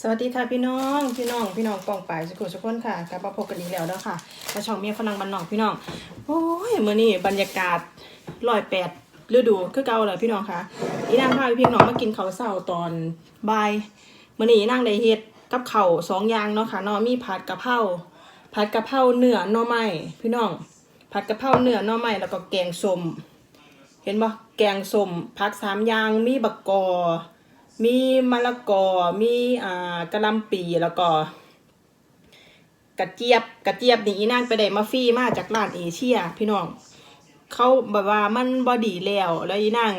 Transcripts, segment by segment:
สวัสดีค่ะพี่น้องพี่น้องพี่น้องปองปายสุขุสุขคนค่ะกลับมาพบกันอีกแล้วเนาะค่ะมาช่องเมียฝรั่งบ้านนอกพี่น้องโอ้ยเมื้อนี้บรรยากาศร้อยแปดฤดูคือเก่าเลยพี่น้องค่ะอีนางพาพี่น้องมากินข้าวเช้าตอนบ่ายเมื้อนี้นางได้เฮ็ดกับข้าวสองอย่างเนาะค่ะเนาะมีผัดกะเพราผัดกะเพราเนื้อน่อไม้พี่น้อง ผัดกะเพราเนื้อน่อไม้แล้วก็แกงส้มเห็นปะแกงส้มผักสามอย่างมีบักกอ มีมะละกอ มีอ่ากะลำปีแล้วก็ กระเจี๊ยบ กระเจี๊ยบนี่อีนางไปได้มาฟรีมาจากร้านเอเชีย พี่น้อง เขาแบบว่ามันบอดีแล้ว แล้วอีนาง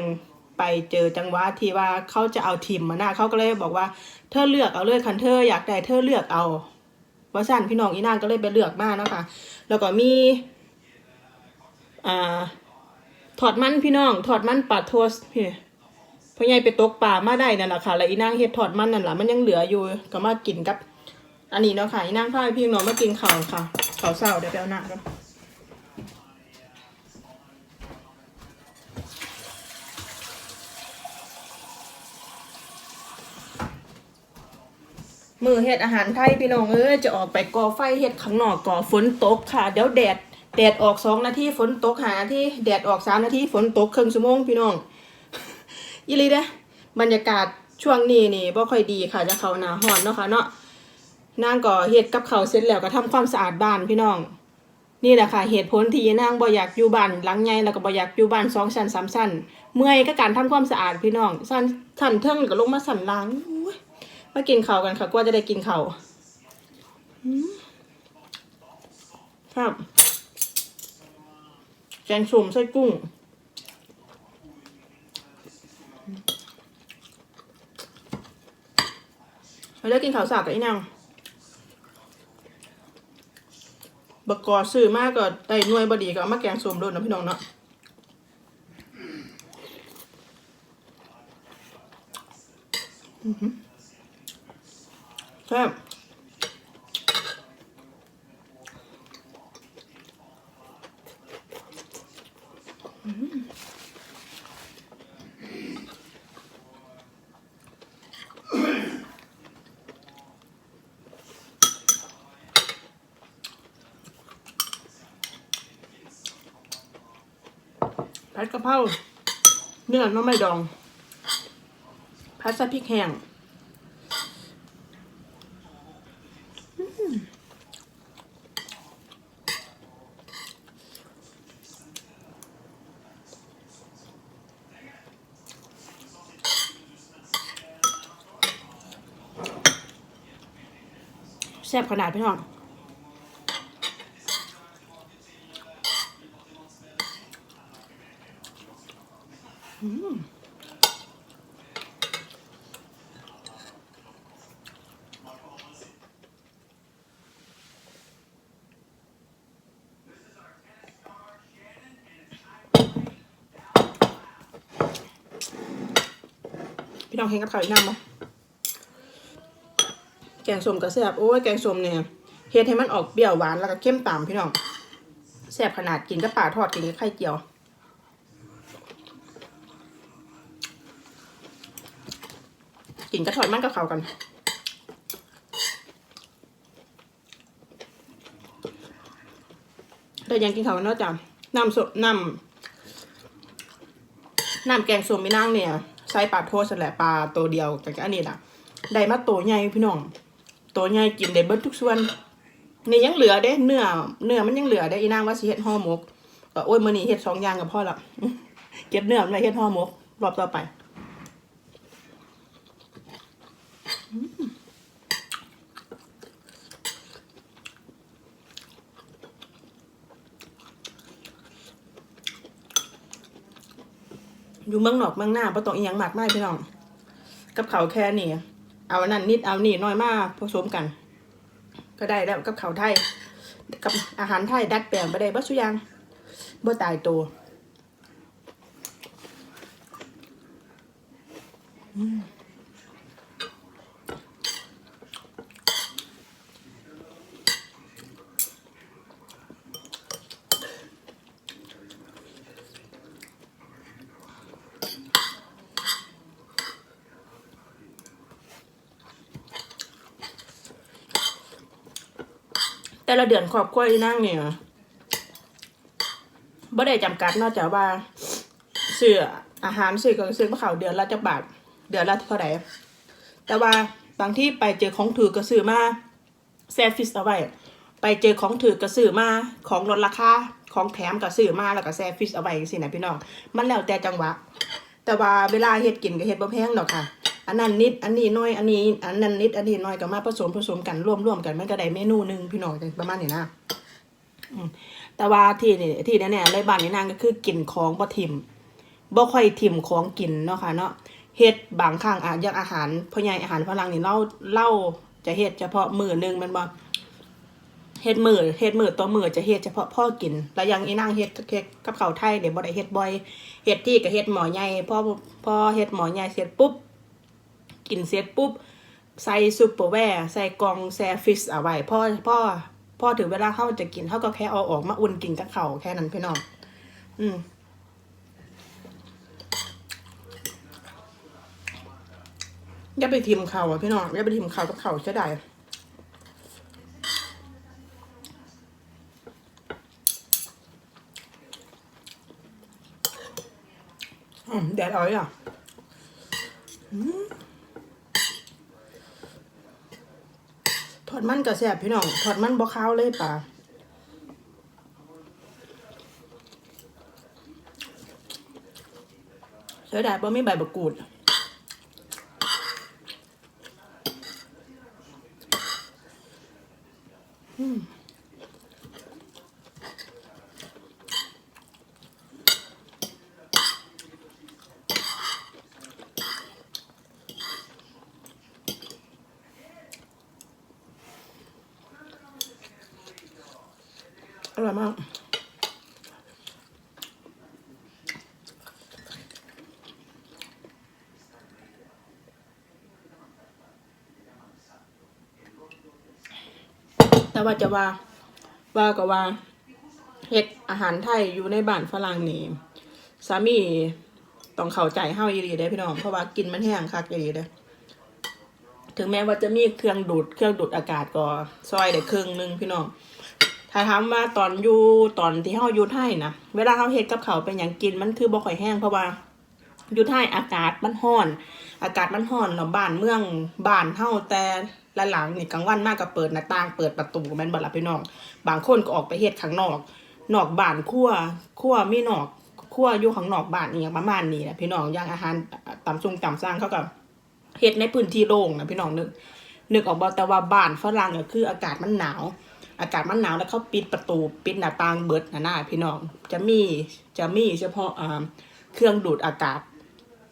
ไปเจอจังหวะที่ว่าเขาจะเอาทิมมาหน้าเขาก็เลยบอกว่าเธอเลือกเอาเลยคันเธออยากได้เธอเลือกเอาว่าสั่นพี่น้องอีนางก็เลยไปเลือกมาเนาะค่ะ แล้วก็มีอ่าถอดมันพี่น้องถอดมันปลาโทสพี่ พ่อใหญ่ไปตกปลามาได้นั่นแหละค่ะแล้วอีนางเฮ็ดถอดมันนั่นแหละมันยังเหลืออยู่ก็มากินกับ อันนี้เนาะค่ะอีนางพาพี่น้องมากินข้าวค่ะข้าวเช้าเดี๋ยวไปเอาหน้ากันมือเฮ็ดอาหารไทยพี่น้องเอ้ยจะออกไปก่อไฟเฮ็ดข้างนอกก่อฝนตกค่ะ เดี๋ยวแดดแดดออกสองนาทีฝนตกหานาทีแดดออกสามนาทีฝนตกครึ่งชั่วโมงพี่น้อง อีลีเด้บรรยากาศช่วงนี้นี่บ่ค่อยดีค่ะจะเขาหนาร้อนเนาะค่ะเนาะนางก็เฮ็ดกับเขาเสร็จแล้วก็ทำความสะอาดบ้านพี่น้อง นี่แหละค่ะเหตุผลที่นางบ่อยากอยู่บ้านหลังใหญ่แล้วก็บ่อยากอยู่บ้านสองชั้นสามชั้นเมื่อยก็การทำความสะอาดพี่น้องชั้นชั้นเทิงก็ลงมาชั้นล่างมากินข้าวกันค่ะกว่าจะได้กินข้าวครับแกงส้มไส้กุ้ง ไป เลิกกินข้าวสากกับอีนางบกกอซื้อมากก็ได้หน่วยบดีก็เอามาแกงส้มโดนนะพี่น้องเนาะแซ่บ ผัดกะเพราเนื้อน้ำไม่ดองผัดใส่พริกแห้งแซ่บขนาดพี่น้อง พี่น้องเห็นกับข้าวอีกน้ำมั้แกงส้มกับแซ่บโอ้ยแกงส้มเนี่ยเฮ็ดให้มันออกเปรี้ยวหวานแล้วก็เข้มตามพี่น้องแซ่บขนาดกินกับปลาทอดกินกับไข่เจียวกินกระถอยมันกับเขาวกันได้ยังกินเขาวนเนาะจ้ะน้ำสดน้ำน้ำแกงส้มมีนั่งเนี่ย ใส่ปลาโทษแหละปลาตัวเดียวแต่ก็อันนี้ล่ะได้มาตัวใหญ่พี่น้องตัวใหญ่กินได้เบิดทุกส่วนนี่ยังเหลือเด้เนื้อเนื้อมันยังเหลือได้อีนางว่าสิเฮ็ดห่อหมกก็โอ้ยมื้อนี้เฮ็ดสองอย่างกับพ่อละเก็บเนื้อมันไว้เฮ็ดห่อหมกรอบต่อไป อยู่เมืองนอกเมืองหน้าประต้องอีหยังมากไม่พี่น้อง กับเขาแค่นี่เอานั่นนิดเอานี่น้อยมากผสมกัน ก็ได้แล้วกับเขาไทย กับอาหารไทยดัดแปลงไปได้บัสุยังบ่ตายตัวอืม แต่ละเดือนครอบครัวอีนั่งเนี่ยบ่ได้จำกัดนอกจากว่าซื้ออาหารซื้อก็ซื้อมาเขาวเดือนละจักบาทเดือนละเท่าไหร่แต่ว่าบางที่ไปเจอของถือก็ซื้อมาแซฟฟิสเอาไว้ไปเจอของถือก็ซื้อมาของลดราคาของแถมก็ซื้อมาแล้วก็แซฟฟิสเอาไว้สินะพี่น้องมันแล้วแต่จังหวะ แต่ว่าเวลาเฮ็ดกินก็เฮ็ดบ่แพงดอกค่ะ อันนั้นนิด อันนี้น้อย อันนี้ อันนั้นนิด อันนี้น้อยก็มาผสมผสมกันร่วมรวมกันมันก็ได้เมนูหนึงพี่น้องประมาณนี้นะแต่ว่าที่นี่ที่แน่ๆเลยบ้านนี้นางก็คือกินของบ่ทิมบ่ค่อยทิมของกินเนาะค่ะเนาะเฮ็ดบางครั้งอะอย่างอาหารพ่อใหญ่อาหารฝรั่งนี่เล่าเล่าจะเฮ็ดเฉพาะมือหนึ่งมันบ่เฮ็ดมือเฮ็ดมือต่อมื้อจะเฮ็ดเฉพาะพ่อกิน แล้วยังอีนางเฮ็ดเกับข้าวไทยเนี่ยวบ่ได้เฮ็ดบ่อยเฮ็ดที่ก็เฮ็ดหมอใหญ่พอพอเฮ็ดหมอใหญ่เสร็จปุ๊บ กินเสร็จปุ๊บ ใส่ซุปเปอร์แวร์ใส่กล่องแซฟิชเอาไว้พ่อพ่อพ่อถึงเวลาเข้าจะกินเขาก็แค่เอาออกมาอุ่นกินกับเขาแค่นั้นพี่น้องอืมอย่าไปทิมเขาอะพี่น้องอย่าไปทิมเขากับเขาใช่ได้อืมแดดเอาอะท อดมันก็แซ่บพี่น้องทอดมันบ่ข้าวเลยป่ะเสียดายบ่มีใบบักกูด อร่อยมากแต่ว่าจะว่าว่าก็ว่าเฮ็ดอาหารไทยอยู่ในบ้านฝรั่งนี่สามีต้องเข้าใจเฮาอีหลีเด้พี่น้องเพราะว่ากินมันแห้งคักอีหลีเด้ถึงแม้ว่าจะมีเครื่องดูดเครื่องดูดอากาศก็ซอยได้ครึ่งหนึงพี่น้อง ถ้าถามว่าตอนอยู่ตอนที่เฮาอยู่ไทยนะเวลาเฮาเฮ็ดกับเขาเป็นหยังกินมันคือบ่ค่อยแห้งเพราะว่าอยู่ไทยอากาศมันร้อน อากาศมันร้อนแล้วบ้านเมืองบ้านเฮาแต่ละหลังนี่กลางวันมากก็เปิดหน้าต่างเปิดประตูแม่นบ่ล่ะพี่น้องบางคนก็ออกไปเฮ็ดข้างนอกนอกบ้านครัวครัวมีนอกครัวอยู่ข้างนอกบ้านอีหยังประมาณนี้นะพี่น้องอย่างอาหารตำซุงตำสร้างเขาก็เฮ็ดในพื้นที่โล่งนะพี่น้องนึกนึกออกบ่แต่ว่าบ้านฝรั่งก็คืออากาศมันหนาว อากาศมันหนาวแล้วเขาปิดประตูปิดหน้าต่างเบิดนะนะพี่น้องจะมีจะมีเฉพาะเครื่องดูดอากาศ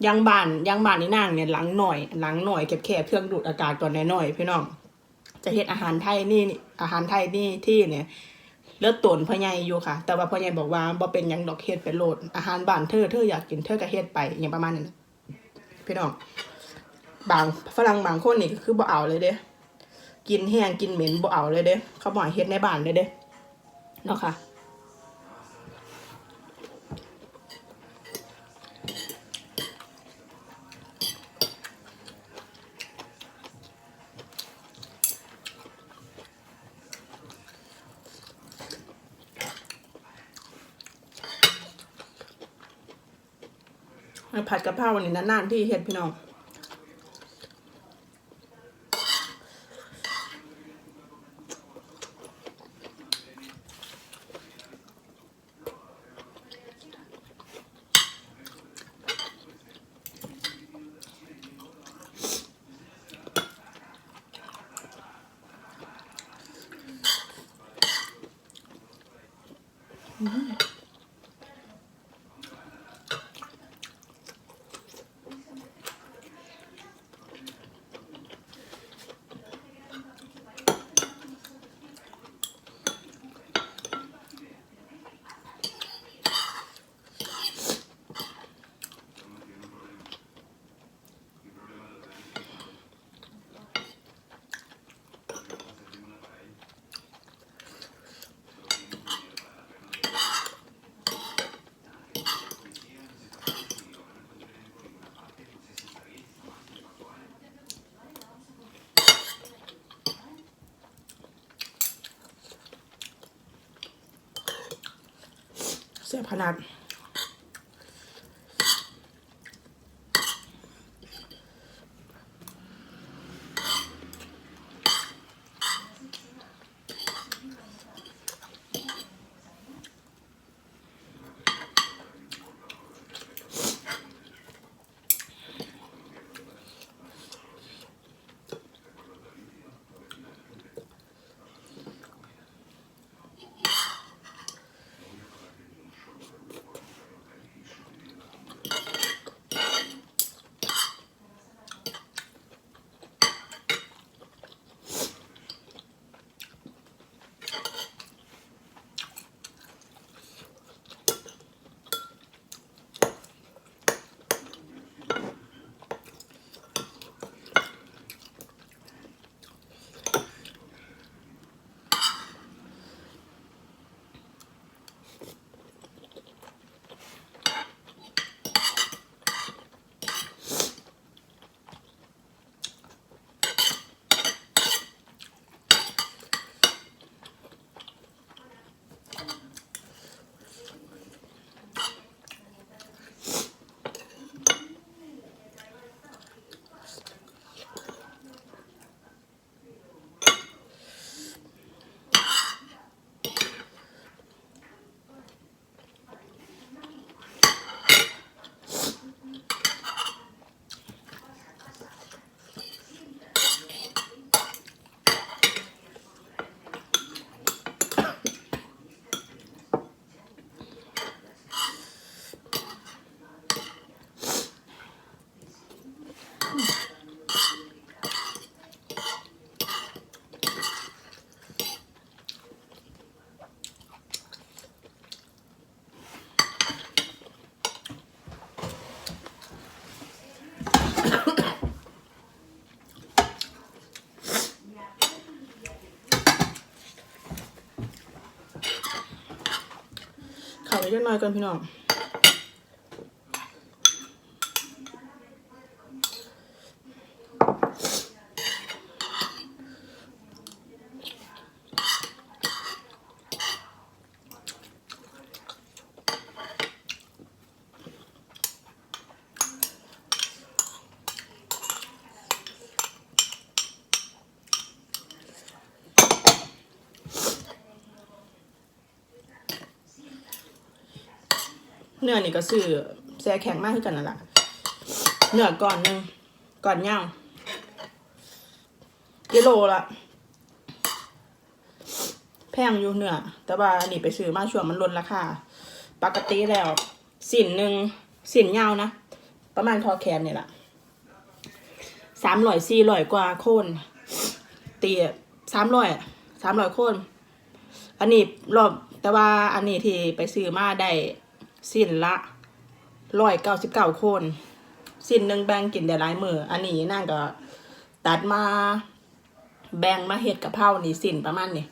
ยังบ้านยังบ้านนี่นางเนี่ยหลังหน่อยหลังหน่อยแคบๆเครื่องดูดอากาศตัวน้อยๆพี่น้อง จะเฮ็ดอาหารไทยนี่อาหารไทยนี่ที่เนี่ยเลือดตนพ่อใหญ่อยู่ค่ะ แต่ว่าพ่อใหญ่บอกว่าบ่เป็นยังดอกเฮ็ดไปโลดอาหารบ้านเธอเธออยากกินเธอก็เฮ็ดไปอย่างประมาณนั้นพี่น้องบางฝรั่งบางคนนี่ก็คือบ่เอาเลยเด้ กินแห้งกินเหม็นบ่เอาเลยเด้เขาบอกเฮ็ดในบ้านเลยเด้เนาะค่ะผัดกะเพราวันนี้นานๆที่เฮ็ดพี่น้อง 嗯。 ขนาด ข่าวไปเล็กน้อยก่อนพี่น้อง เนื้อนี่ก็ซื้อแซ่แข็งมากขึ้นกันนั่นแหละเนื้อก่อนหนึ่งก่อนย่างกิโลละแพงอยู่เนื้อแต่ว่าอันนี้ไปซื้อมาช่วงมันลดราคาปกติแล้ว สินหนึ่งสินยาวนะประมาณคอแขนเนี่ยแหละสามร้อยสี่ร้อยกว่าโคนเตียสามร้อยสามร้อยโคนอันนี้รอบแต่ว่าอันนี้ที่ไปซื้อมาได้ สิ้นละร้อยเก้าสิบเก้าคน สิ้นหนึ่งแบ่งกินได้หลายมืออันนี้นั่งก็ตัดมาแบ่งมาเห็ดกะเพรานี่สิ้นประมาณนี้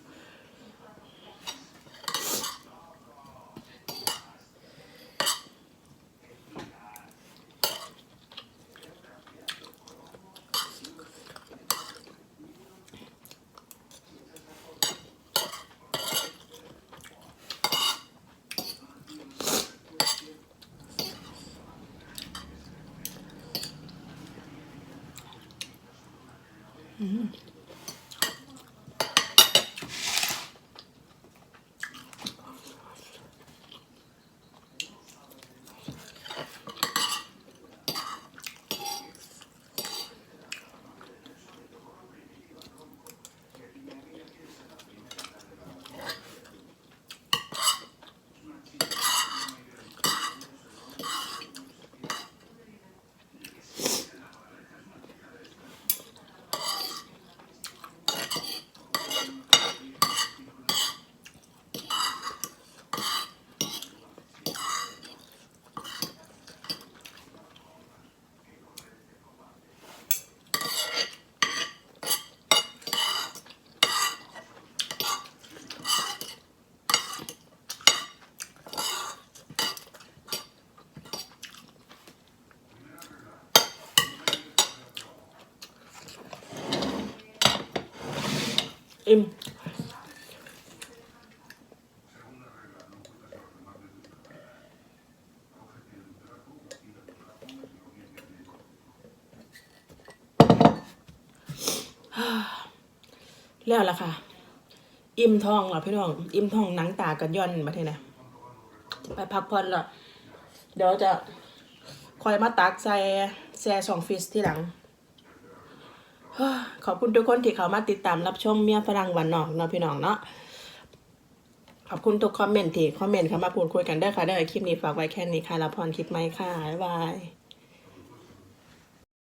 อิ่ม แล้วล่ะค่ะ อิ่มท้องเหรอพี่น้อง อิ่มท้องหนังตากันย่อนมาเท่นะไปพักผ่อนละเดี๋ยวจะคอยมาตักใส่แซ่สองฟิสที่หลัง ขอบคุณทุกคนที่เขามาติดตามรับชมเมียฝรั่งวันนอกเนาะพี่น้องเนาะขอบคุณทุกคอมเมนต์ที่คอมเมนต์เข้ามาพูดคุยกันได้ค่ะได้อคลิปนี้ฝากไว้แค่นี้ค่ะแล้วพรคลิปไหมค่ะบ๊ายบาย